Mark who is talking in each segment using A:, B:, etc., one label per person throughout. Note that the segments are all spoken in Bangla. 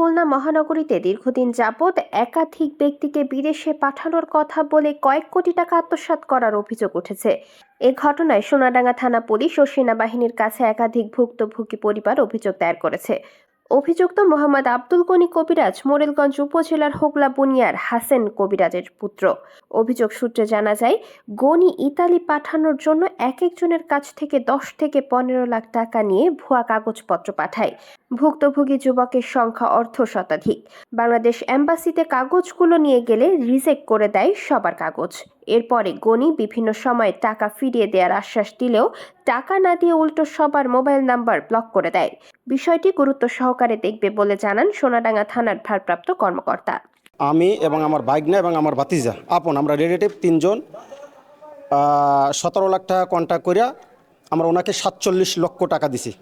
A: খুলনা মহানগরীতে দীর্ঘদিন যাবৎ একাধিক ব্যক্তিকে বিদেশে পাঠানোর কথা বলে কয়েক কোটি টাকা আত্মসাত করার অভিযোগ উঠেছে। এ ঘটনায় সোনাডাঙ্গা থানা পুলিশ ও সেনাবাহিনীর কাছে একাধিক ভুক্তভোগী পরিবার অভিযোগ দায়ের করেছে। অভিযুক্ত মোহাম্মদ আব্দুল গনি কবিরাজ মোরেলগঞ্জ উপজেলার হোগলা বুনিয়ার হাসেন কবিরাজের পুত্র। অভিযোগ সূত্রে জানা যায়, গনি ইতালি পাঠানোর জন্য এক একজনের কাছ থেকে দশ থেকে পনেরো লাখ টাকা নিয়ে ভুয়া কাগজপত্র পাঠায়। ভুক্তভোগী যুবকের সংখ্যা অর্ধ শতাধিক। বাংলাদেশ এম্বাসিতে কাগজগুলো নিয়ে গেলে রিজেক্ট করে দেয় সবার কাগজ। এরপরে গনি বিভিন্ন সময়ে টাকা ফিরিয়ে দেওয়ার আশ্বাস দিলেও টাকা না দিয়ে উল্টো সবার মোবাইল নাম্বার ব্লক করে দেয়। বিষয়টি গুরুত্ব সহকারে দেখবে বলে জানান সোনাডাঙ্গা থানার ভারপ্রাপ্ত কর্মকর্তা।
B: আমি এবং আমার বাইগনা এবং আমার ভাতিজা, আপন, আমরা রিলেটিভ তিনজন সতেরো লাখ টাকা কন্ট্যাক্ট করিয়া আমরা ওনাকে সাতচল্লিশ লক্ষ টাকা দিছি।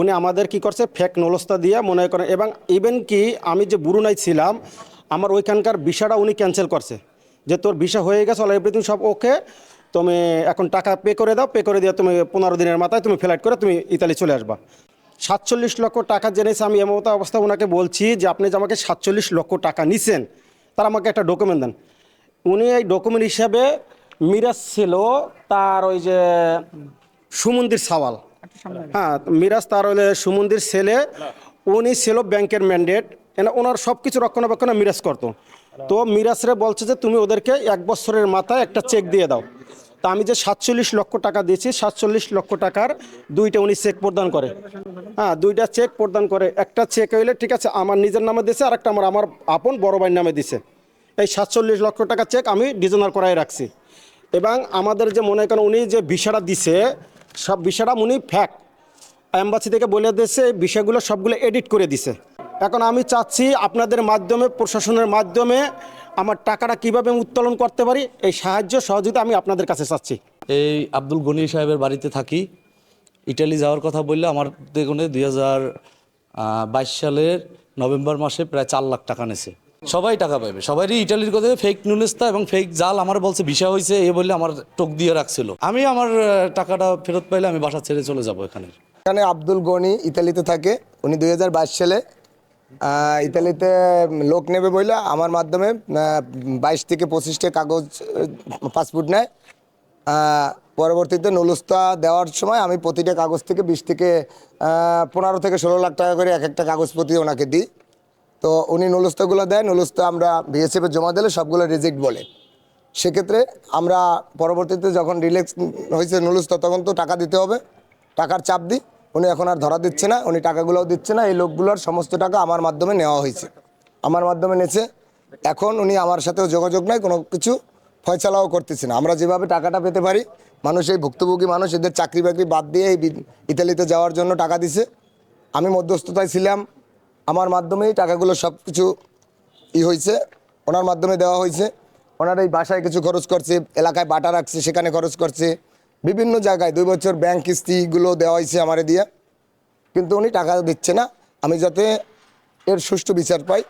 B: উনি আমাদের কি করছে ফেক নলস্তা দিয়ে মনে করেন, এবং ইভেন কি আমি যে বুরুনাই ছিলাম, আমার ওইখানকার ভিসাটা উনি ক্যান্সেল করছে। যে তোর ভিসা হয়ে গেছে অল এভরিথিং সব ওকে তুমি এখন টাকা পে করে দাও পে করে দিয়ে তুমি পনেরো দিনের মাথায় তুমি ফ্লাইট করে তুমি ইতালি চলে আসবা। সাতচল্লিশ লক্ষ টাকা জেনেছে আমি এমত অবস্থা ওনাকে বলছি যে আপনি যে আমাকে সাতচল্লিশ লক্ষ টাকা নিছেন তার আমাকে একটা ডকুমেন্ট দেন। উনি এই ডকুমেন্ট হিসাবে মিরাজ ছিল তার ওই যে সুমন্দির সাওয়াল। হ্যাঁ মিরাজ তার ওই সুমন্দির ছেলে উনি ছিল ব্যাংকের ম্যান্ডেট ওনার সব কিছু রক্ষণাবেক্ষণ মিরাজ করতো। তো মিরাজরে বলছে যে তুমি ওদেরকে এক বছরের মাথায় একটা চেক দিয়ে দাও। তা আমি যে সাতচল্লিশ লক্ষ টাকা দিয়েছি, সাতচল্লিশ লক্ষ টাকার দুইটা উনি চেক প্রদান করে। হ্যাঁ দুইটা চেক প্রদান করে। একটা চেক হইলে, ঠিক আছে, আমার নিজের নামে দিছে আর একটা আমার আমার আপন বড় ভাইয়ের নামে দিছে। এই সাতচল্লিশ লক্ষ টাকা চেক আমি ডিজনার করাই রাখছি। এবং আমাদের যে মনে করেন উনি যে ভিসাটা দিছে, সব ভিসাটা উনি ফ্যাক। অ্যাম্বাসি থেকে বলে দিয়েছে, এই বিষয়গুলো সবগুলো এডিট করে দিছে। এখন আমি চাচ্ছি আপনাদের মাধ্যমে প্রশাসনের মাধ্যমে আমার টাকাটা কীভাবে উত্তোলন করতে পারি এই সাহায্য সহযোগিতা আমি আপনাদের কাছে চাচ্ছি।
C: এই আব্দুল গনি সাহেবের বাড়িতে থাকি। ইটালি যাওয়ার কথা বললে আমার দেখুনে দুই হাজার বাইশ সালের নভেম্বর মাসে প্রায় চার লাখ টাকা নেছে। সবাই টাকা পাবে সবারই ইটালির কথা ফেক নুনেস্তা এবং ফেক জাল আমার বলছে ভিসা হয়েছে এ বললে আমার টোক দিয়ে রাখছিল। আমি আমার টাকাটা ফেরত পাইলে আমি বাসা ছেড়ে চলে যাব এখানে।
D: এখানে আব্দুল গনি ইতালিতে থাকে। উনি দুই হাজার বাইশ সালে ইতালিতে লোক নেবে বইলা আমার মাধ্যমে বাইশ থেকে পঁচিশটা কাগজ পাসপোর্ট নেয়। পরবর্তীতে নলুস্তা দেওয়ার সময় আমি প্রতিটা কাগজ থেকে বিশ থেকে পনেরো থেকে ষোলো লাখ টাকা করে এক একটা কাগজপত্র ওনাকে দিই। তো উনি নলুস্তাগুলো দেয়, নলুস্তা আমরা বিএসএফে জমা দিলে সবগুলো রিজেক্ট বলে। সেক্ষেত্রে আমরা পরবর্তীতে যখন রিল্যাক্স হয়েছে নুলুস্তা, তখন তো টাকা দিতে হবে, টাকার চাপ দিই। উনি এখন আর ধরা দিচ্ছে না, উনি টাকাগুলোও দিচ্ছে না, এই লোকগুলোর সমস্ত টাকা আমার মাধ্যমে নেওয়া হয়েছে। আমার মাধ্যমে নেছে। এখন উনি আমার সাথেও যোগাযোগ নাই, কোনো কিছু ফয়সালাও করতেছে না। আমরা যেভাবে টাকাটা পেতে পারি, মানুষ এই ভুক্তভোগী মানুষ, এদের চাকরি বাকরি বাদ দিয়ে এই ইতালিতে যাওয়ার জন্য টাকা দিছে। আমি মধ্যস্থতায় ছিলাম। আমার মাধ্যমেই টাকাগুলো সব কিছু ই হয়েছে, ওনার মাধ্যমে দেওয়া হয়েছে। ওনার এই বাসায় কিছু খরচ করছে, এলাকায় বাটা রাখছে, সেখানে খরচ করছে। বিভিন্ন জায়গায় দুই বছর ব্যাংক কিস্তিগুলো দেওয়া হয়েছে আমার দিয়ে। কিন্তু উনি টাকা দিচ্ছে না। আমি যাতে এর সুষ্ঠু বিচার পাই।